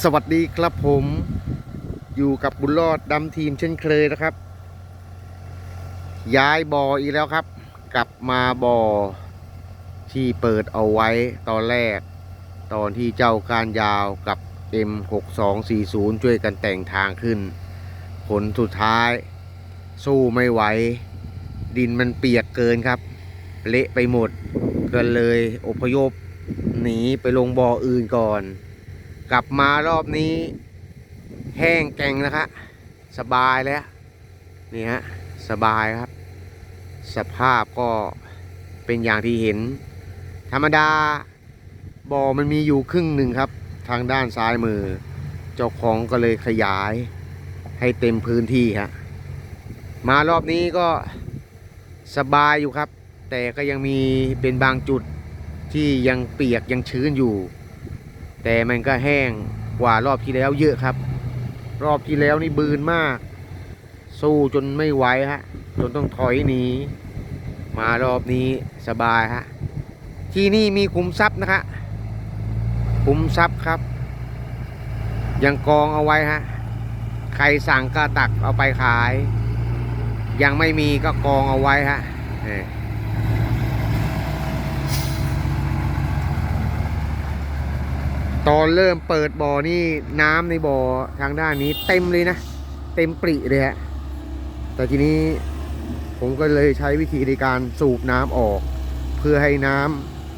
สวัสดีครับผมอยู่กับบุญรอดดำทีมเช่นเคยนะครับ ย้ายบ่ออีกแล้วครับ กลับมาบ่อที่เปิดเอาไว้ตอนแรก ตอนที่เจ้าการยาวกับ M6240 ช่วยกันแต่งทางขึ้น ผลสุดท้าย สู้ไม่ไหว ดินมันเปียกเกินครับ เละไปหมดก็เลยอพยพหนีไปลงบ่ออื่นก่อน กลับมารอบนี้ แห้งแก่งนะครับสบายแล้วนี่ฮะสบายครับ สภาพก็เป็นอย่างที่เห็น ธรรมดาบ่อมันมีอยู่ครึ่งหนึ่งครับ ทางด้านซ้ายมือ เจ้าของก็เลยขยายให้เต็มพื้นที่ฮะมารอบนี้ก็สบายอยู่ครับ แต่ก็ยังมีเป็นบางจุดที่ยังเปียกยังชื้นอยู่ แต่มันก็แห้งกว่ารอบที่แล้วเยอะครับ รอบที่แล้วนี่บืนมาก สู้จนไม่ไหวฮะจนต้องถอยหนีมารอบนี้สบายฮะที่นี่มีขุมทรัพย์นะคะขุมทรัพย์ครับ ยังกองเอาไว้ฮะใครสั่งก็ตักเอาไปขาย ยังไม่มีก็กองเอาไว้ฮะ ตอนเริ่มเปิดบ่อนี่น้ำในบ่อทางด้านนี้เต็มเลยนะ เต็มปริเลยฮะแต่ทีนี้ผมก็เลยใช้วิธีในการสูบน้ำออก เพื่อให้น้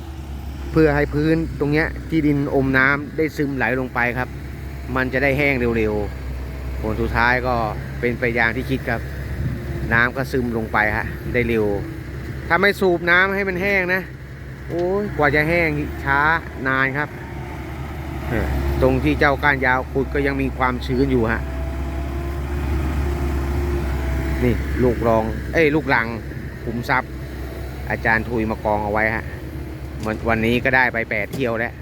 ำเพื่อให้พื้นตรงเนี้ยที่ดินอมน้ำได้ซึมไหลลงไปครับ มันจะได้แห้งเร็วๆผลสุดท้ายก็เป็นไปอย่างที่คิดครับ น้ำก็ซึมลงไปฮะได้เร็ว ถ้าไม่สูบน้ำให้มันแห้งนะโอ้ยกว่าจะแห้งช้านานครับ ตรงที่เจ้าก้านยาวขุดก็ยังมีความชื้นอยู่ฮะ นี่ลูกรอง เอ้ยลูกหลังขุมทรัพย์ อาจารย์ทุยมากองเอาไว้ฮะมันวันนี้ก็ได้ไปแปดเที่ยวแล้ว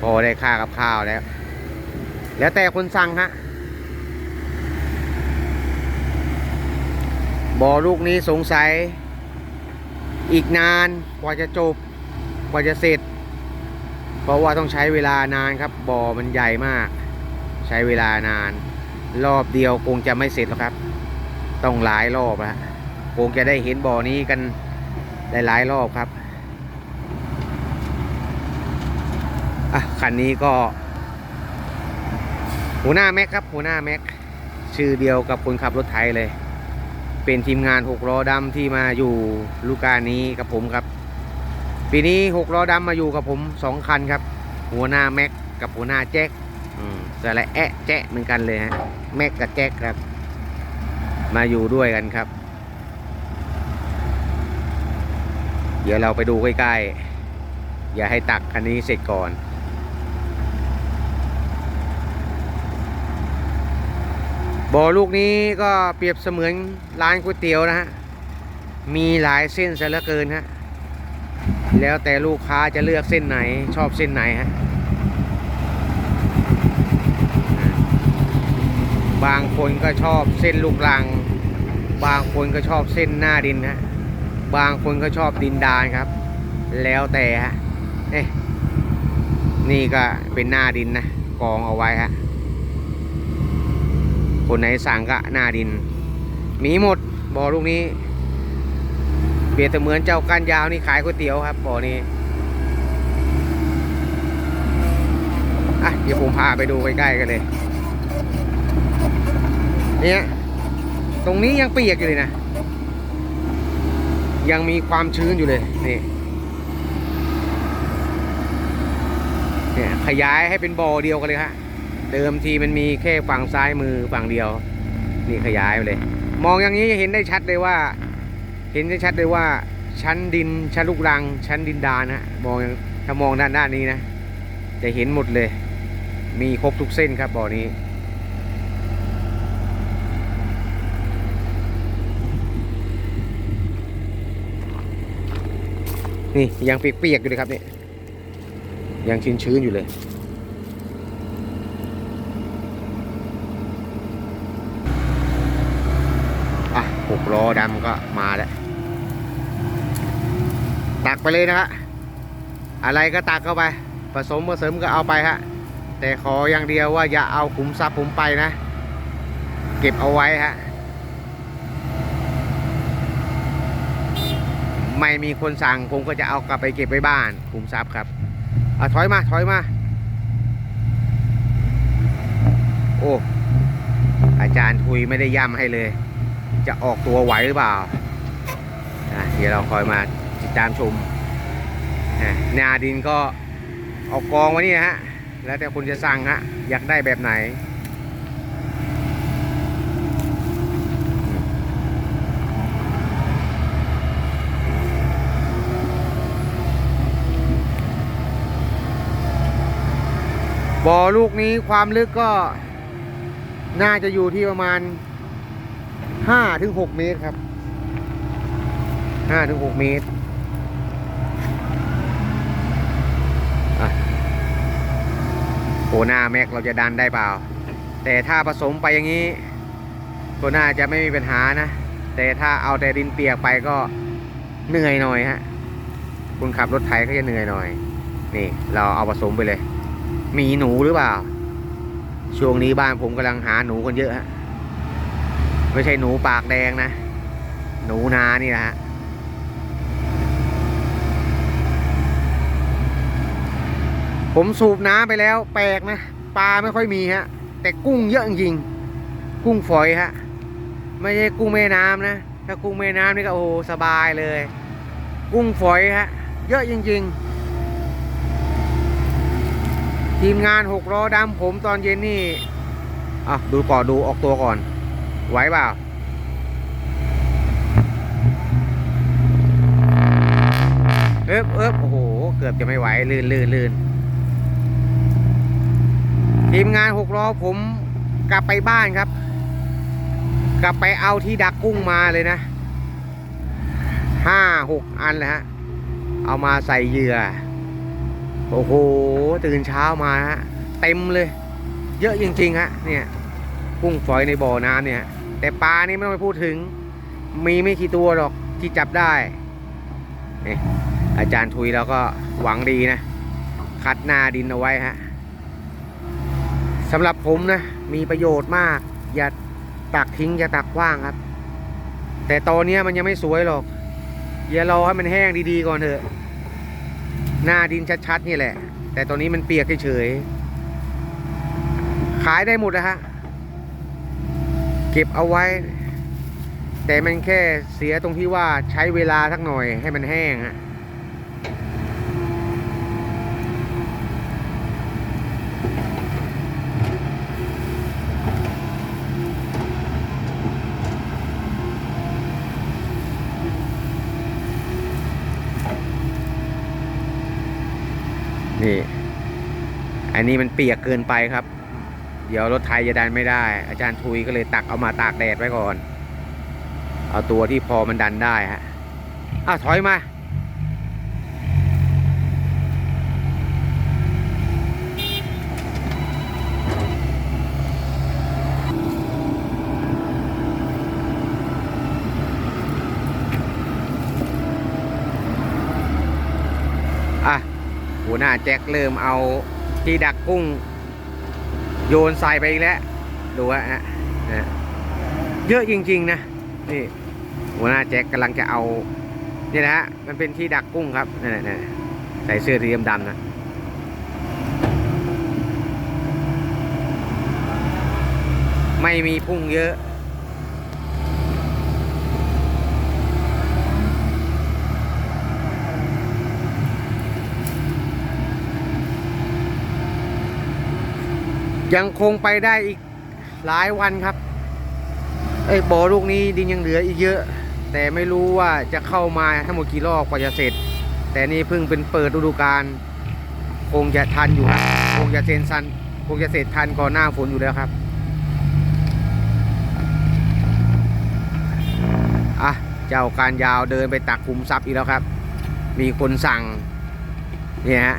พอได้ค่ากับข้าวแล้ว แล้วแต่คนสั่งฮะบ่อลูกนี้สงสัย อีกนานกว่าจะจบ กว่าจะเสร็จ เพราะว่าต้องใช้เวลานานครับบ่อมันใหญ่มาก ใช้เวลานาน รอบเดียวคงจะไม่เสร็จหรอกครับ ต้องหลายรอบฮะคงจะได้เห็นบ่อนี้กันหลายรอบครับอะคันนี้ก็ หัวหน้าแม็กครับ หัวหน้าแม็กชื่อเดียวกับคนขับรถไถเลย เป็นทีมงานหกล้อดำที่มาอยู่ลูกานี้กับผมครับ ปีนี้หกล้อดำมาอยู่กับผมสองคันครับ หัวหน้าแม็กกับหัวหน้าแจ็คอืมแต่ละแอะแจ๊ะเหมือนกันเลยฮะแม็กกับแจ็คครับ มาอยู่ด้วยกันครับ เดี๋ยวเราไปดูใกล้ๆ อย่าให้ตักคันนี้เสร็จก่อนบ่อลูกนี้ก็เปรียบเสมือนร้านก๋วยเตี๋ยวนะฮะ มีหลายเส้นซะเหลือเกินฮะ แล้วแต่ลูกค้าจะเลือกเส้นไหนชอบเส้นไหนฮะบางคนก็ชอบเส้นลูกลัง บางคนก็ชอบเส้นหน้าดินฮะบางคนก็ชอบดินดานครับ แล้วแต่ฮะเอ๊ะนี่ก็เป็นหน้าดินนะกองเอาไว้ฮะคนไหนสั่งก็หน้าดิน มีหมดบ่อลูกนี้ รียบเสมือนเจ้าก้านยาวนี่ขายก๋วยเตี๋ยวครับบ่อนี้อะเดี๋ยวผมพาไปดูใกล้ๆกันเลย เนี่ยตรงนี้ยังเปียกอยู่เลยนะ ยังมีความชื้นอยู่เลยนี่เนี่ยขยายให้เป็นบ่อเดียวกันเลยฮะเดิมทีมันมีแค่ฝั่งซ้ายมือฝั่งเดียว นี่ขยายไปเลย มองอย่างนี้จะเห็นได้ชัดเลยว่า เห็นได้ชัดเลยว่าชั้นดินชั้นลูกรัง ชั้นดินดานฮะมองถ้ามองด้านด้านนี้นะจะเห็นหมดเลย มีครบทุกเส้นครับบ่อนี้ นี่ยังเปียกๆอยู่เลยครับเนี่ยยังชื้นๆอยู่เลยอะหกล้อดำก็ ตักไปเลยนะฮะอะไรก็ตักเข้าไป ผสมผสมก็เอาไปฮะแต่ขออย่างเดียวว่าอย่าเอาขุมทรัพย์ผมไปนะ เก็บเอาไว้ฮะไม่มีคนสั่งผมก็จะเอากลับไปเก็บไว้บ้านขุมทรัพย์ครับอะถอยมาถอยมา โอ้อาจารย์ทุยไม่ได้ย่ำให้เลย จะออกตัวไหวหรือเปล่าเดี๋ยวเราคอยมา ตามชมนาดินก็เอากองไว้นี่ฮะ แล้วแต่คุณจะสั่งฮะ อยากได้แบบไหน บ่อลูกนี้ความลึกก็น่าจะอยู่ที่ประมาณ5-6ถึง6เมตรครับ5ถึง6เมตรอะ โหหน้าแม็กเราจะดันได้เปล่า แต่ถ้าผสมไปอย่างนี้ก็น่าจะไม่มีปัญหานะ แต่ถ้าเอาแต่ดินเปียกไปก็เหนื่อยหน่อยฮะคุณขับรถไถก็จะเหนื่อยหน่อย นี่ เราเอาผสมไปเลย มีหนูหรือเปล่า ช่วงนี้บ้านผมกำลังหาหนูกันเยอะฮะไม่ใช่หนูปากแดงนะ หนูนานี่นะฮะ ผมสูบน้ำไปแล้วแปลกนะ ปลาไม่ค่อยมีฮะ แต่กุ้งเยอะจริง กุ้งฝอยฮะ ไม่ใช่กุ้งแม่น้ำนะ ถ้ากุ้งแม่น้ำนี่ก็โอ้สบายเลย กุ้งฝอยฮะ เยอะจริง ๆ ทีมงานหกล้อดำผมตอนเย็นนี่อะดูก่อนดูออกตัวก่อน ไหวเปล่าเอ๊บเอ๊บโอ้โห เกือบจะไม่ไหว ลื่นลื่นลื่น ทีมงานหกล้อผมกลับไปบ้านครับ กลับไปเอาที่ดักกุ้งมาเลยนะห้าหกอันเลยฮะ เอามาใส่เหยื่อ โอ้โห ตื่นเช้ามาฮะ เต็มเลย เยอะจริงๆฮะ เนี่ยกุ้งฝอยในบ่อน้ำเนี่ย แต่ปลานี่ไม่ต้องไปพูดถึง มีไม่กี่ตัวหรอกที่จับได้นี่อาจารย์ทุยแล้วก็หวังดีนะ คัดหน้าดินเอาไว้ฮะ สำหรับผมนะ มีประโยชน์มาก อย่าตักทิ้ง อย่าตักว้างครับ แต่ตอนเนี้ยมันยังไม่สวยหรอก อย่ารอให้มันแห้งดีๆก่อนเถอะ หน้าดินชัดๆนี่แหละ แต่ตอนนี้มันเปียกเฉยๆขายได้หมดนะฮะ เก็บเอาไว้ แต่มันแค่เสียตรงที่ว่าใช้เวลาสักหน่อยให้มันแห้งฮะ นี่ อันนี้มันเปียกเกินไปครับ เดี๋ยวรถไทยจะดันไม่ได้ อาจารย์ทุยก็เลยตักเอามาตากแดดไว้ก่อน เอาตัวที่พอมันดันได้ฮะอ้าวถอยมา อะ หัวหน้าแจ็คเริ่มเอาที่ดักกุ้ง โยนใส่ไปอีกแล้ว ดูฮะฮะเยอะจริง ๆ นะ นี่หัวหน้าแจ็คกำลังจะเอาเนี่ยนะฮะ มันเป็นที่ดักกุ้งครับนั่นน่ะใส่เสื้อสีดำๆนะไม่มีพุ่งเยอะ ยังคงไปได้อีกหลายวันครับ ไอ้บ่อลูกนี้ดินยังเหลืออีกเยอะ แต่ไม่รู้ว่าจะเข้ามาทั้งหมดกี่รอบกว่าจะเสร็จ แต่นี่เพิ่งเป็นเปิดฤดูกาลคงจะทันอยู่ครับคงจะเซ็นซันคงจะเสร็จทันก่อนหน้าฝนอยู่แล้วครับอะเจ้าการยาวเดินไปตักคุมทรัพย์อีกแล้วครับ มีคนสั่งเนี่ยฮะ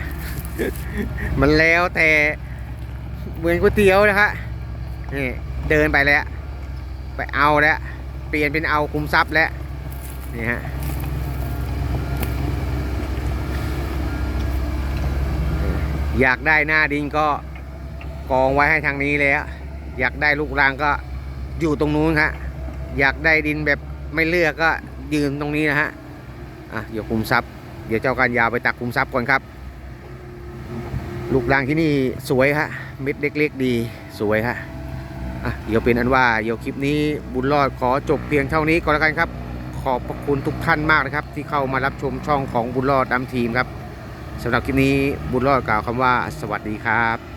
มันแล้วแต่ เหมือนก๋วยเตี๋ยวนะฮะนี่เดินไปแล้ว ไปเอาแล้ว เปลี่ยนเป็นเอาคุมทรัพย์แล้ว นี่ฮะอยากได้หน้าดินก็กองไว้ให้ทางนี้แล้ว อยากได้ลูกรางก็อยู่ตรงนู้นฮะ อยากได้ดินแบบไม่เลือกก็ยืนตรงนี้นะฮะ อะเดี๋ยวคุมทรัพย์ เดี๋ยวเจ้าการยาวไปตักคุมทรัพย์ก่อนครับ ลูกรางที่นี่สวยฮะเม็ดเล็กๆดีสวยฮะอะเดี๋ยวเป็นอันว่าเดี๋ยวคลิปนี้บุญรอดขอจบเพียงเท่านี้ก่อนแล้วกันครับ ขอบพระคุณทุกท่านมากนะครับ ที่เข้ามารับชมช่องของบุญรอดนำทีมครับสำหรับคลิปนี้บุญรอดกล่าวคำว่า สวัสดีครับ